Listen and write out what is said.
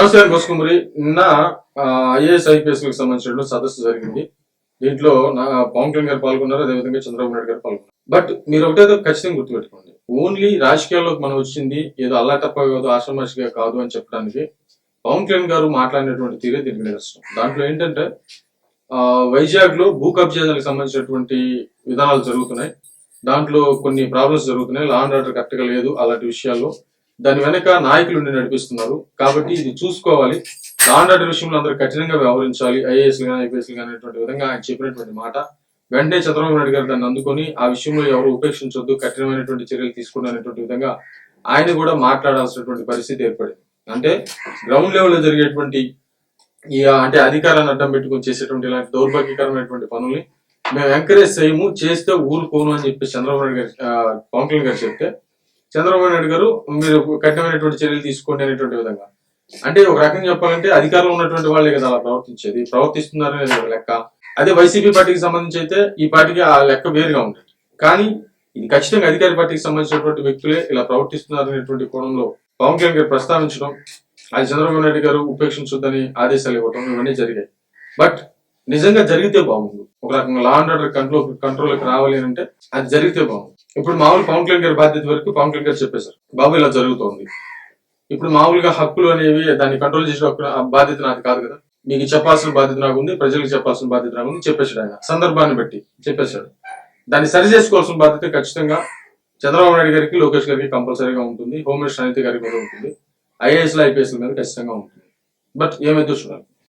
నమస్తే కోసుకుమరి నిన్న ఐఏఎస్ ఐపీఎస్లకు సంబంధించిన సదస్సు జరిగింది. దీంట్లో నా పవన్ కళ్యాణ్ గారు పాల్గొన్నారు అదేవిధంగా చంద్రబాబు నాయుడు గారు పాల్గొన్నారు. బట్ మీరు ఒకటేదో ఖచ్చితంగా గుర్తుపెట్టుకోండి. ఓన్లీ రాజకీయాల్లోకి మనం వచ్చింది ఏదో అల్లాటప్ప కాదు ఆశ్రమాషిగా కాదు అని చెప్పడానికి పవన్ కళ్యాణ్ గారు మాట్లాడినటువంటి తీరే దీనికి నిదర్శనం దాంట్లో ఏంటంటే వైజాగ్లో భూ కబ్జాలకు సంబంధించినటువంటి విధానాలు జరుగుతున్నాయి. దాంట్లో కొన్ని ప్రాబ్లమ్స్ జరుగుతున్నాయి. లా అండ్ ఆర్డర్ కరెక్ట్గా లేదు అలాంటి విషయాల్లో. దాని వెనక నాయకులు ఉండి నడిపిస్తున్నారు. కాబట్టి ఇది చూసుకోవాలి. లా విషయంలో అందరూ కఠినంగా వ్యవహరించాలి. ఐఏఎస్ కానీ ఐపీఎస్ కానీ అనేటువంటి విధంగా ఆయన చెప్పినటువంటి మాట. వెంటనే చంద్రబాబు నాయుడు గారు దాన్ని అందుకొని ఆ విషయంలో ఎవరు ఉపేక్షించొద్దు కఠినమైనటువంటి చర్యలు తీసుకున్నటువంటి విధంగా ఆయన కూడా మాట్లాడాల్సినటువంటి పరిస్థితి ఏర్పడింది. అంటే గ్రౌండ్ లెవెల్లో జరిగేటువంటి ఈ అంటే అధికారాన్ని అడ్డం పెట్టుకొని చేసేటువంటి ఇలాంటి దౌర్భాగ్యకరమైనటువంటి పనుల్ని మేము ఎంకరేజ్ చేయము చేస్తే ఊరుకోను అని చెప్పి చంద్రబాబు నాయుడు గారు పవన్ కళ్యాణ్ గారు చెప్తే చంద్రబాబు నాయుడు గారు మీరు కఠినమైనటువంటి చర్యలు తీసుకోండి అనేటువంటి విధంగా. అంటే ఒక రకంగా చెప్పాలంటే అధికారంలో ఉన్నటువంటి వాళ్ళే కదా అలా ప్రవర్తించేది. ప్రవర్తిస్తున్నారనేది లెక్క. అదే వైసీపీ పార్టీకి సంబంధించి అయితే ఈ పార్టీకి ఆ లెక్క వేరుగా ఉంటుంది కానీ ఇది ఖచ్చితంగా అధికార పార్టీకి సంబంధించినటువంటి వ్యక్తులే ఇలా ప్రవర్తిస్తున్నారనేటువంటి కోణంలో పవన్ కళ్యాణ్ గారు ప్రస్తావించడం అది చంద్రబాబు నాయుడు గారు ఉపేక్షించొద్దని ఆదేశాలు ఇవ్వడం ఇవన్నీ జరిగాయి. బట్ నిజంగా జరిగితే బాగుంది ఒక రకంగా లా అండ్ ఆర్డర్ కంట్రోల్ కంట్రోల్కి రావాలి అంటే అది జరిగితే బాగుంది ఇప్పుడు మామూలు పవన్ కళ్యాణ్ గారి బాధ్యత వరకు పవన్ కళ్యాణ్ గారు చెప్పేశారు. బాబు ఇలా జరుగుతోంది. ఇప్పుడు మామూలుగా హక్కులు అనేవి దాన్ని కంట్రోల్ చేసే బాధ్యత నాది కాదు కదా. మీకు చెప్పాల్సిన బాధ్యత నాకు ఉంది ప్రజలకు చెప్పాల్సిన బాధ్యత నాకు ఉంది చెప్పేశాడు ఆయన. సందర్భాన్ని బట్టి చెప్పేశాడు. దాన్ని సరి చేసుకోవాల్సిన బాధ్యత ఖచ్చితంగా చంద్రబాబు నాయుడు గారికి లోకేష్ గారికి కంపల్సరీగా ఉంటుంది. హోమ్ మినిస్టర్ అనిత గారికి కూడా ఉంటుంది. ఐఏఎస్లో ఐపీఎస్ మీద ఖచ్చితంగా ఉంటుంది. బట్ ఏమైతే చూడాలి?